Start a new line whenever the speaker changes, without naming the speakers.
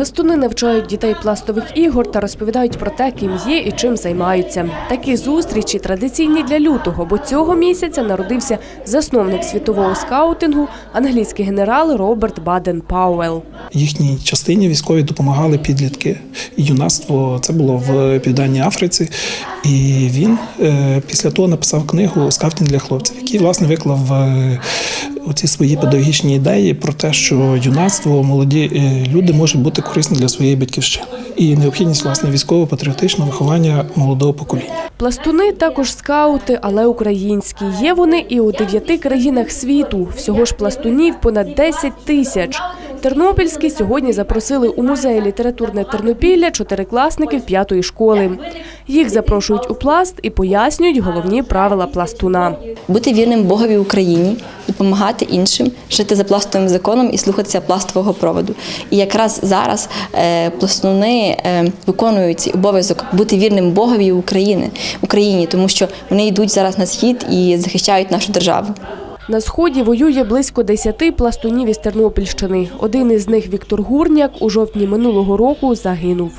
Пластуни навчають дітей пластових ігор та розповідають про те, ким є і чим займаються. Такі зустрічі традиційні для лютого, бо цього місяця народився засновник світового скаутингу, англійський генерал Роберт Баден Пауел.
Їхній частині військові допомагали підлітки юнацтво. Це було в Південній Африці. І він е, після того написав книгу Скаутинг для хлопців, який власне виклав е, оці свої педагогічні ідеї про те, що юнацтво, молоді е, люди можуть бути корисні для своєї батьківщини, і необхідність власне військово-патріотичного виховання молодого покоління.
Пластуни також скаути, але українські. Є вони і у дев'яти країнах світу. Всього ж пластунів понад 10 тисяч. Тернопільські сьогодні запросили у музей літературне Тернопілля чотирикласників п'ятої школи. Їх запрошують у пласт і пояснюють головні правила пластуна.
бути вірним Богові Україні, допомагати іншим, жити за пластовим законом і слухатися пластового проводу. І якраз зараз е, пластуни е, виконують цей обов'язок бути вірним Богові України, Україні, тому що вони йдуть зараз на схід і захищають нашу державу.
На сході воює близько 10 пластунів із Тернопільщини. Один із них Віктор Гурняк у жовтні минулого року загинув.